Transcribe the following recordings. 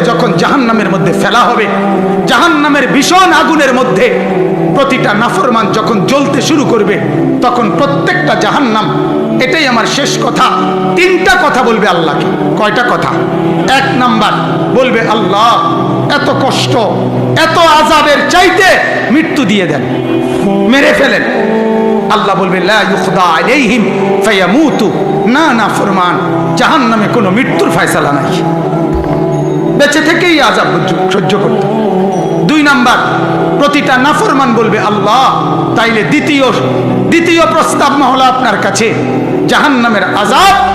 যখন জাহান্নামের মধ্যে ফেলা হবে, জাহান্নামের ভীষণ আগুনের মধ্যে প্রতিটা নাফরমান যখন জ্বলতে শুরু করবে, তখন প্রত্যেকটা জাহান্নাম, এটাই আমার শেষ কথা, তিনটা কথা বলবে আল্লাহকে। কয়টা কথা? এক নাম্বার বলবে, আল্লাহ, এত কষ্ট, এত আজাবের চাইতে মৃত্যু দিয়ে দেন, মেরে ফেলেন। আল্লাহ বলবে না না, ফরমান, জাহান্নামে কোনো মৃত্যুর ফয়সালা নাই। বেঁচে থেকেই আজাব সহ্য- করতে দুই নাম্বার, প্রতিটা নাফরমান বলবে, আল্লাহ, তাইলে দ্বিতীয় দ্বিতীয় প্রস্তাব মহলা আপনার কাছে। জাহান্নামের আজাব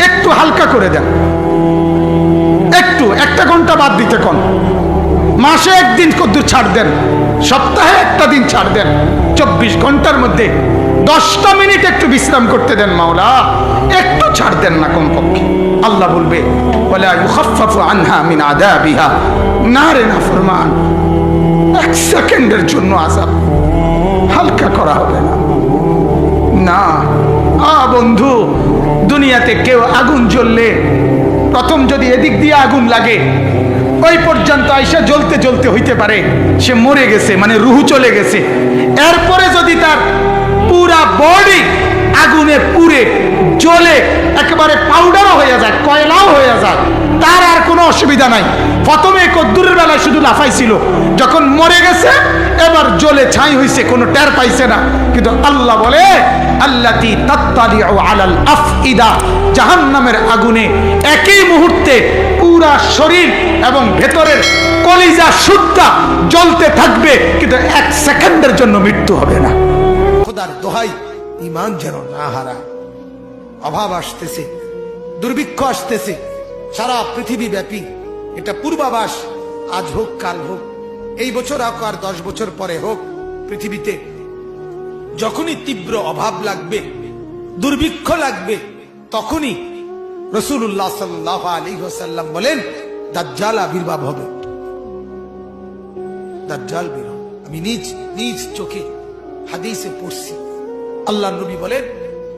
একটু হালকা করে দেন। একটু, একটা ঘণ্টা বাদ দিতে কোন। মাসে একদিন কদ্দুর ছাড় দেন। সপ্তাহে একটা দিন ছাড় দেন। চব্বিশ ঘণ্টার মধ্যে দশটা মিনিট একটু বিশ্রাম করতে দেন মাওলা। একটু ছাড় দেন না কমপক্ষে। আল্লাহ বলবে সেকেন্ডের জন্য হালকা করা হবে না। না, আ বন্ধু, দুনিয়াতে কেউ আগুন জ্বললে, প্রথম যদি এদিক দিয়ে আগুন লাগে, ওই পর্যন্ত আইসা জ্বলতে জ্বলতে হইতে পারে। সে মরে গেছে মানে রুহু চলে গেছে। এরপরে যদি তার পুরা বডি আগুনে পুড়ে, জ্বলে, একেবারে পাউডারও কয়লাও হয়ে যায়। তার আর কোনো অসুবিধা নাই। প্রথমে কদ্দুরের বেলায় শুধু লাফাইছিল। যখন মরে গেছে, এবার জ্বলে ছাই হইছে, কোনো টের পাইছে না। কিন্তু আল্লাহ বলে আফইদা। জাহান্নামের আগুনে একই মুহূর্তে পুরা শরীর এবং ভেতরের কলিজা সুদ্ধা জ্বলতে থাকবে, কিন্তু এক সেকেন্ডের জন্য মৃত্যু হবে না। খোদার দোহাই ইমান যেন না হারায়। অভাব আসতেছে। দুর্ভিক্ষ আসতেছে। সারা পৃথিবী ব্যাপী। এটা পূর্বাভাস। আজ হোক, কাল হোক। এই বছর হোক আর দশ বছর পরে হোক পৃথিবীতে। যখনই তীব্র অভাব লাগবে, দুর্ভিক্ষ লাগবে, তখনই রসুল্লাহ সাল্লাহ আলী হোসাল্লাম বলেন, দাজ্জাল আবির্ভাব হবে। দাজ্জাল বের আমি নিজ নিজ চোখে হাদিসে পড়ছি। আল্লাহ নবী বলেন,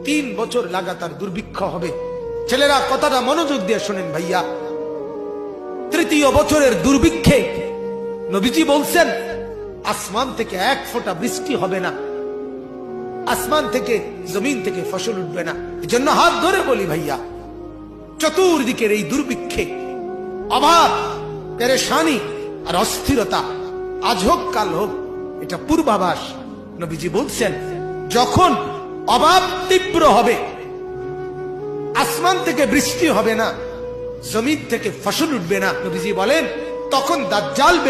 তিন বছর লাগাতার দুর্ভিক্ষ হবে। ছেলেরা কথাটা মনোযোগ দিয়ে শোনেন ভাইয়া। তৃতীয় বছরের দুর্ভিক্ষে নবীজি বলছেন, আসমান থেকে এক ফোঁটা বৃষ্টি হবে না। আসমান থেকে জমিন থেকে ফসল উঠবে না। এজন্য হাত ধরে বলি ভাইয়া, চতুর্দিকের এই দুর্ভিক্ষে অভাব পেরেশানি আর অস্থিরতা আজ হোক, কাল হোক, এটা পূর্বাভাস। নবীজি বলছেন, যখন অভাব তীব্র হবে আসমান থেকে বৃষ্টি হবে না জমিন থেকে ফসল উঠবে না। নবীজি বলেন তখন দাজ্জাল